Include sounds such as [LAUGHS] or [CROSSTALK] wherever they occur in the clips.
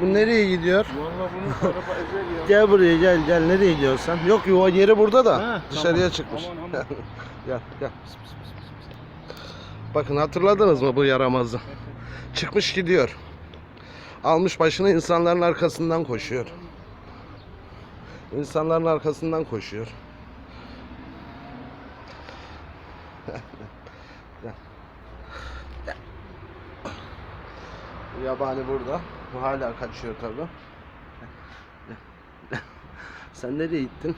Bu nereye gidiyor? Valla bunun araba [LAUGHS] ezer ya. Gel buraya gel gel nereye gidiyorsun sen? Yok yuva yeri burada da Ha, dışarıya tamam. çıkmış. Aman, aman. [LAUGHS] gel gel. Pıs, pıs, pıs, pıs, pıs. Bakın hatırladınız mı bu yaramazı? Çıkmış gidiyor. Almış başını insanların arkasından koşuyor. İnsanların arkasından koşuyor. [LAUGHS] Gel. Gel. Yabani burada. Bu hala kaçıyor tabii. [LAUGHS] Sen nereye gittin?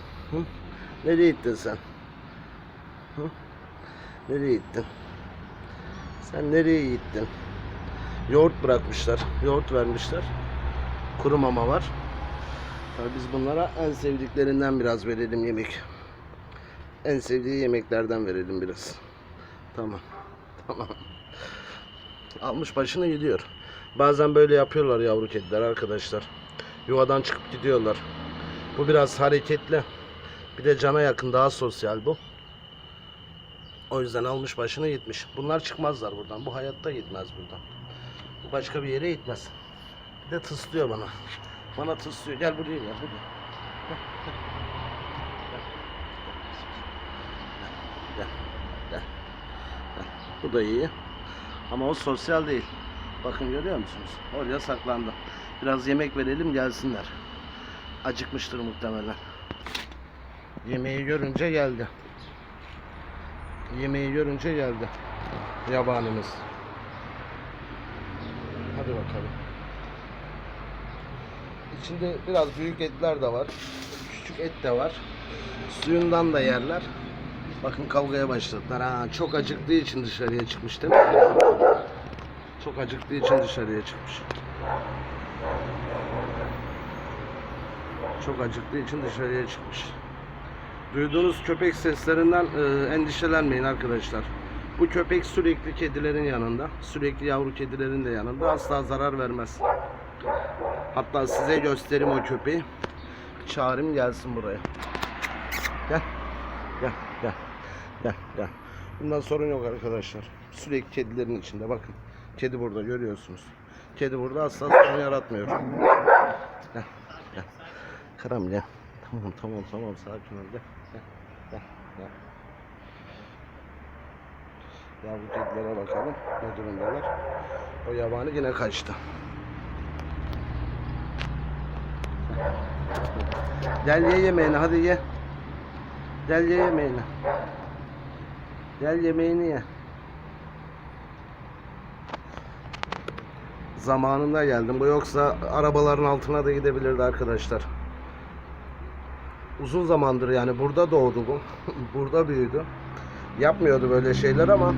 Nereye gittin sen? Nereye gittin? Sen nereye gittin? Yoğurt bırakmışlar. Yoğurt vermişler. Kuru mama var. Tabii biz bunlara en sevdiklerinden biraz verelim yemek. En sevdiği yemeklerden verelim biraz. Tamam. [LAUGHS] Tamam. Almış başını gidiyor. Bazen böyle yapıyorlar yavru kediler arkadaşlar. Yuvadan çıkıp gidiyorlar. Bu biraz hareketli. Bir de cana yakın daha sosyal bu. O yüzden almış başını gitmiş. Bunlar çıkmazlar buradan. Bu hayatta gitmez buradan. Bu başka bir yere gitmez. Bir de tıslıyor bana. Bana tıslıyor. Gel buraya gel. Buraya. Bu da iyi. Ama o sosyal değil. Bakın görüyor musunuz? Oraya saklandı. Biraz yemek verelim gelsinler. Acıkmıştır muhtemelen. Yemeği görünce geldi. Yemeği görünce geldi. Yabanimiz. Hadi bakalım. İçinde biraz büyük etler de var. Küçük et de var. Suyundan da yerler. Bakın kavgaya başladılar. Ha, çok acıktığı için dışarıya çıkmış değil mi? Çok acıktığı için dışarıya çıkmış. Çok acıktığı için dışarıya çıkmış. Duyduğunuz köpek seslerinden e, endişelenmeyin arkadaşlar. Bu köpek sürekli kedilerin yanında, sürekli yavru kedilerin de yanında asla zarar vermez. Hatta size göstereyim o köpeği. Çağırayım gelsin buraya. Gel. Gel, gel. Gel, gel. Bundan sorun yok arkadaşlar. Sürekli kedilerin içinde bakın. Kedi burada görüyorsunuz. Kedi burada asla sorun yaratmıyor. Gel, gel. Karam gel. Tamam, tamam, tamam. Sakin ol. Gel, gel, gel, gel. Yavru kedilere bakalım. Ne durumdalar? O yabani yine kaçtı. Gel ye yemeğini hadi ye. Gel ye yemeğini. Gel yemeğini ye. Zamanında geldim. Bu yoksa arabaların altına da gidebilirdi arkadaşlar. Uzun zamandır yani burada doğdu bu. [LAUGHS] burada büyüdü. Yapmıyordu böyle şeyler ama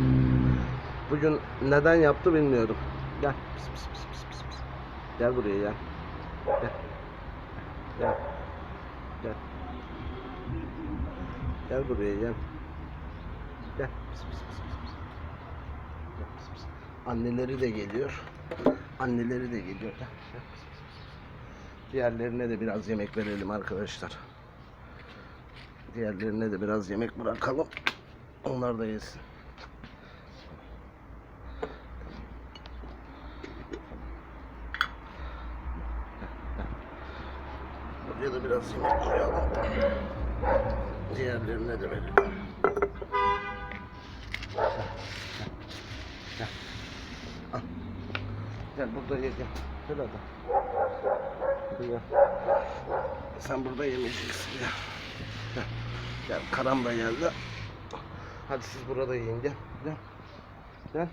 bugün neden yaptı bilmiyorum. Gel. Pis, pis, pis, pis, pis, pis. Gel buraya gel. Gel. Gel. Gel. Gel buraya gel. Gel. Pis, pis, pis, pis. Anneleri de geliyor. Anneleri de geliyor. Diğerlerine de biraz yemek verelim arkadaşlar. Diğerlerine de biraz yemek bırakalım. Onlar da yesin. Buraya da biraz yemek koyalım. Diğerlerine de verelim. Gel. Gel burada ye gel. Gel hadi. Buraya. Sen burada yemeyeceksin gel. Gel. Gel karam da geldi. Hadi siz burada yiyin gel. Gel. Gel.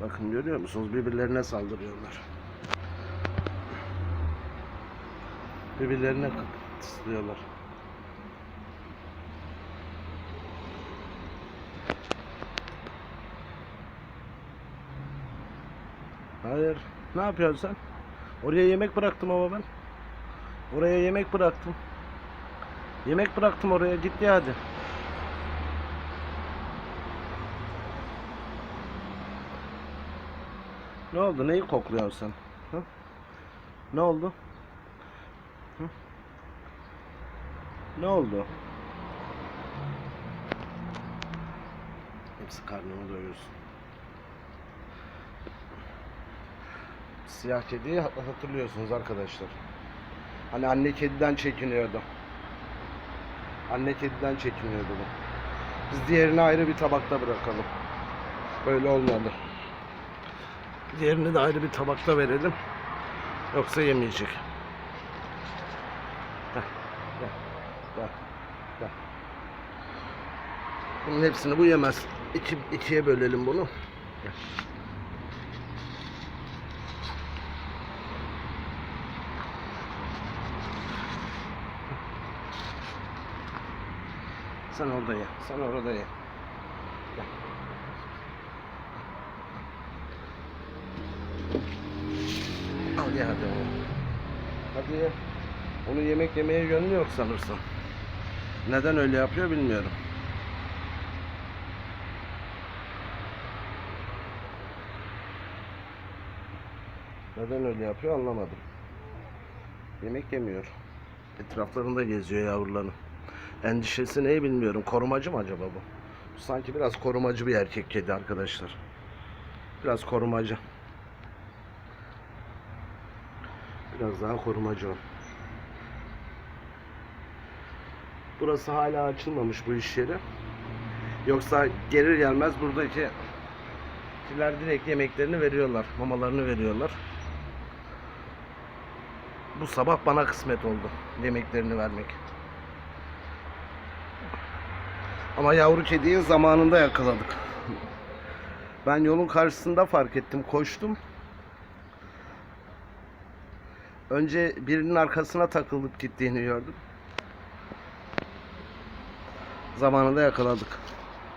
Bakın görüyor musunuz? Birbirlerine saldırıyorlar. Birbirlerine tıslıyorlar. Hayır. Ne yapıyorsun sen? Oraya yemek bıraktım ama ben. Oraya yemek bıraktım. Yemek bıraktım oraya. Git ya hadi. Ne oldu? Neyi kokluyorsun sen? Hı? Ne oldu? Ne oldu? Hepsi karnını doyursun. Siyah kediyi hat- hatırlıyorsunuz arkadaşlar. Hani anne kediden çekiniyordu. Anne kediden çekiniyordu bu. Biz diğerini ayrı bir tabakta bırakalım. Böyle olmadı. Diğerini de ayrı bir tabakta verelim. Yoksa yemeyecek. Gel, gel, gel, gel. Bunun hepsini bu yemez. İki, ikiye bölelim bunu. Gel. Sen orada ye. Sen orada ye. Gel. Al ye hadi. Hadi ye. Onu yemek yemeye gönlü yok sanırsın. Neden öyle yapıyor bilmiyorum. Neden öyle yapıyor anlamadım. Yemek yemiyor. Etraflarında geziyor yavrularını. Endişesi neyi bilmiyorum. Korumacı mı acaba bu? Sanki biraz korumacı bir erkek kedi arkadaşlar. Biraz korumacı. Biraz daha korumacı o. Burası hala açılmamış bu iş yeri. Yoksa gelir gelmez buradaki kediler direkt yemeklerini veriyorlar. Mamalarını veriyorlar. Bu sabah bana kısmet oldu yemeklerini vermek. Ama yavru kediyi zamanında yakaladık. Ben yolun karşısında fark ettim, koştum. Önce birinin arkasına takılıp gittiğini gördüm. Zamanında yakaladık.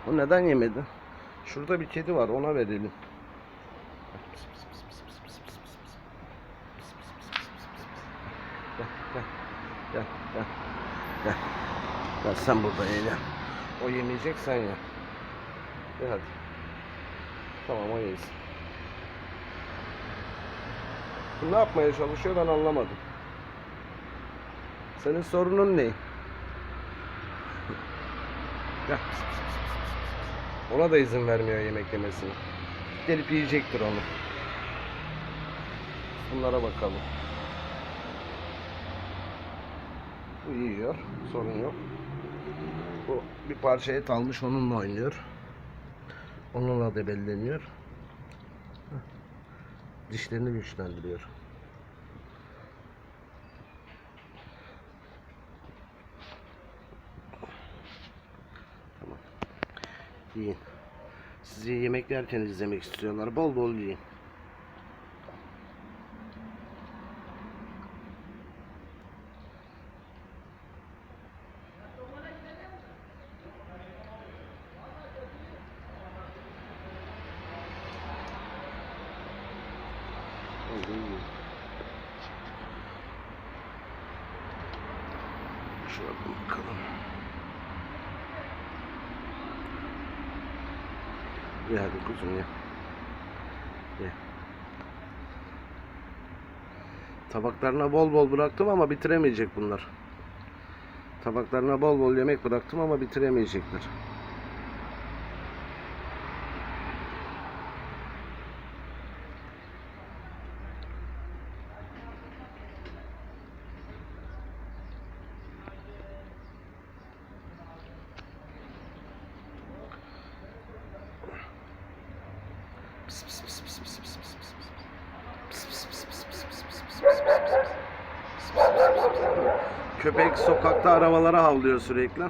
O neden yemedi? Şurada bir kedi var, ona verelim. Gel, gel, gel, gel, gel. Sen burada gel. O yemeyecek sen ye. Gel hadi. Tamam o yesin. Ne yapmaya çalışıyor ben anlamadım. Senin sorunun ne? Ona da izin vermiyor yemek yemesine. Gelip yiyecektir onu. Bunlara bakalım. Bu yiyor. Sorun yok. Bu bir parça et almış onunla oynuyor. Onunla da belleniyor. Dişlerini güçlendiriyor. Yiyin. Sizi yemek yerken izlemek istiyorlar. Bol bol yiyin. Şuradan bakalım. Ye hadi kuzum ye. Ye. Tabaklarına bol bol bıraktım ama bitiremeyecek bunlar. Tabaklarına bol bol yemek bıraktım ama bitiremeyecekler. Köpek sokakta arabalara havlıyor sürekli.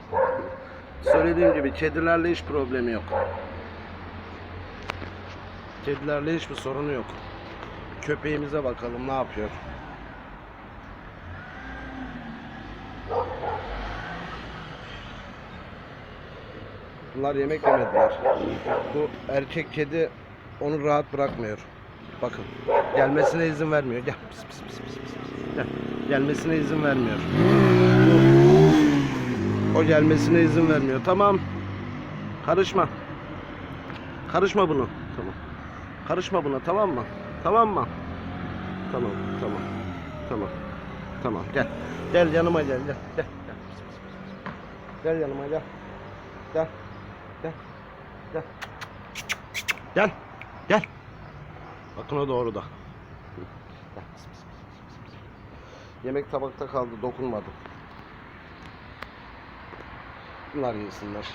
Söylediğim gibi kedilerle hiç problemi yok. Kedilerle hiçbir sorunu yok. Köpeğimize bakalım ne yapıyor. Bunlar yemek yemediler. Bu erkek kedi onu rahat bırakmıyor. Bakın gelmesine izin vermiyor. Gel. Pis, pis, pis, pis, pis. Gel. Gelmesine izin vermiyor. O gelmesine izin vermiyor. Tamam. Karışma. Karışma bunu. Tamam. Karışma buna tamam mı? Tamam mı? Tamam, tamam. Tamam. Tamam gel. Gel yanıma gel gel. Gel. gel. Gel yanıma gel. Gel. Gel. Gel. Gel. Gel. Bakın o doğru da. Yemek tabakta kaldı dokunmadım. Bunlar yesinler.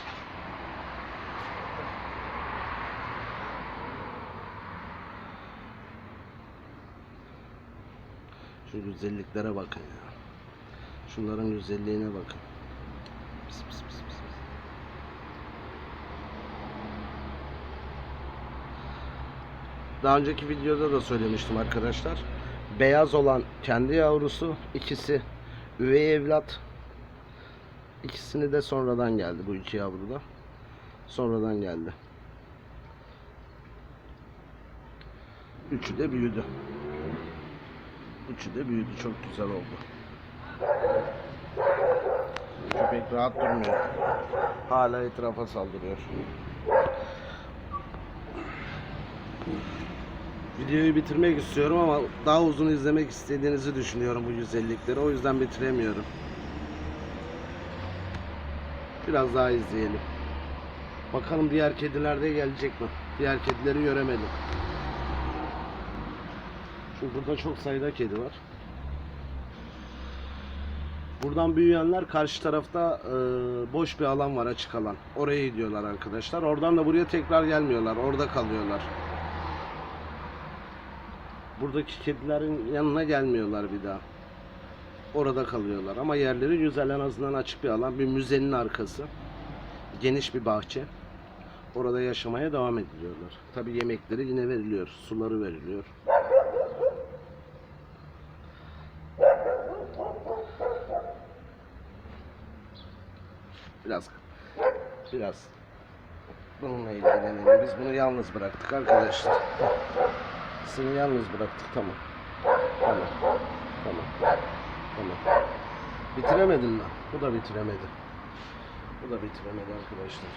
Şu güzelliklere bakın ya. Şunların güzelliğine bakın. Pıs, pıs, pıs, pıs, pıs. Daha önceki videoda da söylemiştim arkadaşlar. Beyaz olan kendi yavrusu, ikisi üvey evlat. İkisini de sonradan geldi bu iki yavru da. Sonradan geldi. Üçü de büyüdü. Üçü de büyüdü. Çok güzel oldu. Köpek rahat durmuyor. Hala etrafa saldırıyor. Videoyu bitirmek istiyorum ama daha uzun izlemek istediğinizi düşünüyorum bu güzellikleri. O yüzden bitiremiyorum. Biraz daha izleyelim. Bakalım diğer kediler de gelecek mi? Diğer kedileri göremedim. Çünkü burada çok sayıda kedi var. Buradan büyüyenler karşı tarafta e, boş bir alan var açık alan. Oraya gidiyorlar arkadaşlar. Oradan da buraya tekrar gelmiyorlar. Orada kalıyorlar. Buradaki kedilerin yanına gelmiyorlar bir daha. Orada kalıyorlar ama yerleri güzel en azından açık bir alan. Bir müzenin arkası. Geniş bir bahçe. Orada yaşamaya devam ediliyorlar. Tabi yemekleri yine veriliyor. Suları veriliyor. Biraz biraz bununla ilgilenelim. Biz bunu yalnız bıraktık arkadaşlar. Seni yalnız bıraktık tamam. Tamam. Tamam. Tamam. Bitiremedin mi? Bu da bitiremedi. Bu da bitiremedi arkadaşlar.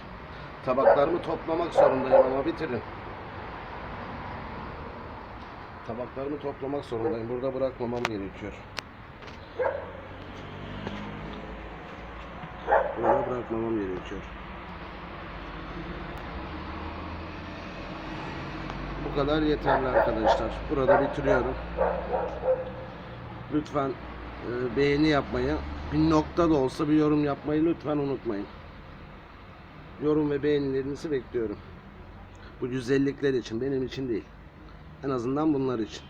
Tabaklarımı toplamak zorundayım ama bitirin. Tabaklarımı toplamak zorundayım. Burada bırakmamam gerekiyor. Burada bırakmamam gerekiyor. Bu kadar yeterli arkadaşlar. Burada bitiriyorum. Lütfen e, beğeni yapmayı, bir nokta da olsa bir yorum yapmayı lütfen unutmayın. Yorum ve beğenilerinizi bekliyorum. Bu güzellikler için, benim için değil. En azından bunlar için.